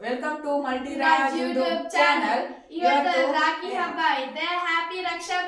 Welcome to ಮಲ್ಟಿರಾಜ್ YouTube channel ಇವತ್ತು ರಾಖಿ ಹಬ್ಬ ಐತೆ ಹ್ಯಾಪಿ ರಕ್ಷಾ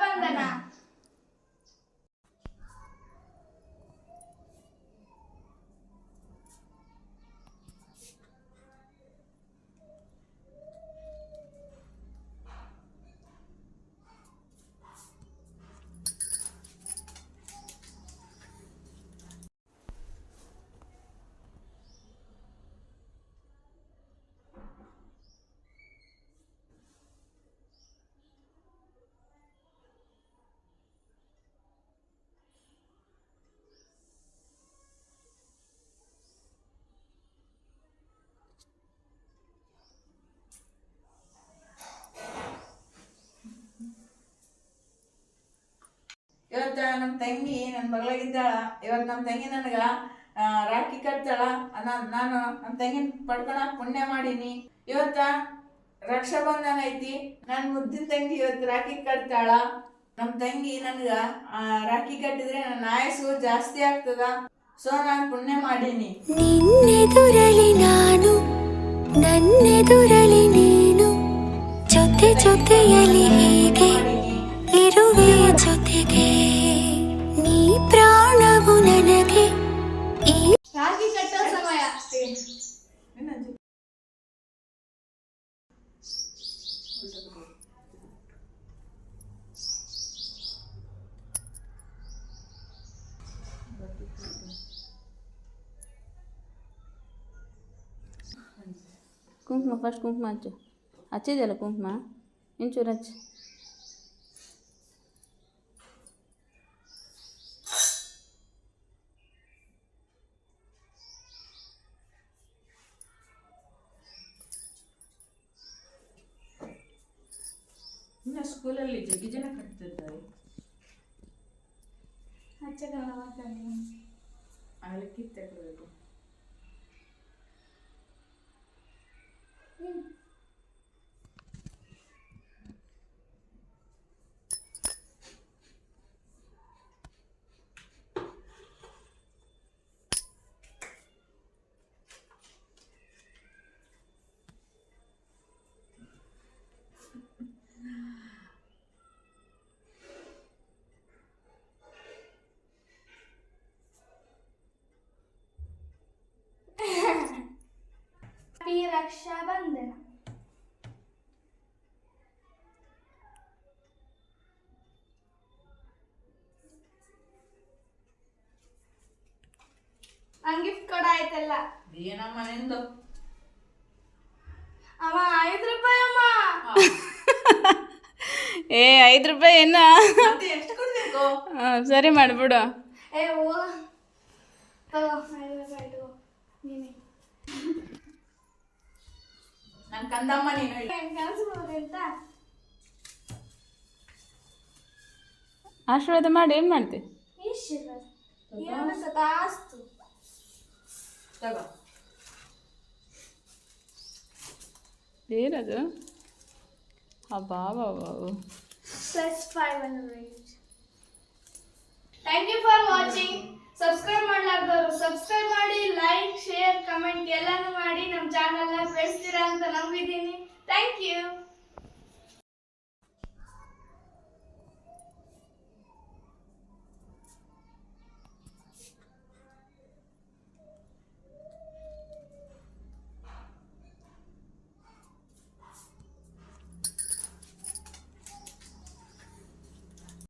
ಇವತ್ತ ನಮ್ಮ ತಂಗಿ ನನ್ನ ಮಗಳಾಗಿದ್ದಾಳ. ಇವತ್ತು ನಮ್ಮ ತಂಗಿ ನನಗ ರಾಖಿ ಕಟ್ತಾಳ. ನಾನು ನಾನು ನಮ್ಮ ತಂಗಿನ ಪಡ್ಕೊಳ ಪುಣ್ಯ ಮಾಡೀನಿ. ಇವತ್ತ ರಕ್ಷಾ ಬಂಧನ ಐತಿ. ನನ್ನ ಮುದ್ದಿನ ತಂಗಿ ಇವತ್ತು ರಾಖಿ ಕಟ್ತಾಳ. ನಮ್ಮ ತಂಗಿ ನನಗ ರಾಖಿ ಕಟ್ಟಿದ್ರೆ ನನ್ನ ಆಯಸ್ಸು ಜಾಸ್ತಿ ಆಗ್ತದ. ಸೊ, ನಾನು ಪುಣ್ಯ ಮಾಡೀನಿ. ನಿನ್ನೆದುರಲಿ ನಾನು, ನನ್ನೆದುರಲಿ ನೀನು, ಜೊತೆ ಜೊತೆಯಲ್ಲಿ ಹೀಗೆ ಜೊತೆಗೆ ನೀ ಪ್ರಾಣವು ನನಗೆ ಈ ರಾಖಿ ಕಟ್ಟೋ ಸಮಯ ಕುಂಕುಮ ಫಸ್ಟ್ ಕುಂಕುಮ ಹಚ್ಚು ಹಚ್ಚಿದೆಯಲ್ಲ ಕುಂಕುಮ ಇಂಚೂರು ಹಚ್ಚು ಸ್ಕೂಲಲ್ಲಿ ಜಗ್ಗಿ ಜನ ಕಟ್ತಿರ್ತಾರೆ ಹಚ್ಚಗಲ್ಲ ಮಾತಾಡಿ ಅದಕ್ಕೆ ತಗೊಳ್ಬೇಕು ಹ್ಯಾಪಿ ರಕ್ಷಾ ನಂಗೆ ಗಿಫ್ಟ್ ಕೊಡ ಆಯ್ತಲ್ಲ? ಏನಮ್ಮ ನಿಂದು ಅಮ್ಮ ಐದು ರೂಪಾಯಿ ಅಮ್ಮ. ಏ ಐದು ರೂಪಾಯಿ ಏನ? ಮತ್ತೆ ಎಷ್ಟು ಕೊಡ್ಬೇಕು? ಹಾಂ ಸರಿ ಮಾಡ್ಬಿಡು. ಏ ಓ. ತಗೋ ಐದು ರೂಪಾಯಿ ತಗೋ. ನೀನೆ. ನನ್ ಕಂದಮ್ಮ ನೀನು ಅಂತ? ಆಶೀರ್ವಾದ ಮಾಡಿ ಏನ್ ಮಾಡ್ತಿ? ಏನದು? ಅಬ್ಬಾ ಬಾಬಾ plus five hundred thank you for watching subscribe ಮಾಡ್ಲಾರ್ದವ್ರು. Subscribe ಮಾಡಿ ಲೈಕ್ ಶೇರ್ ಕಮೆಂಟ್ ಎಲ್ಲಾನು ಮಾಡಿ ನಮ್ಮ ಚಾನಲ್ನ ಬೆಳೆಸ್ತೀರಾ ಅಂತ ನಂಬಿದ್ದೀನಿ ಥ್ಯಾಂಕ್ ಯು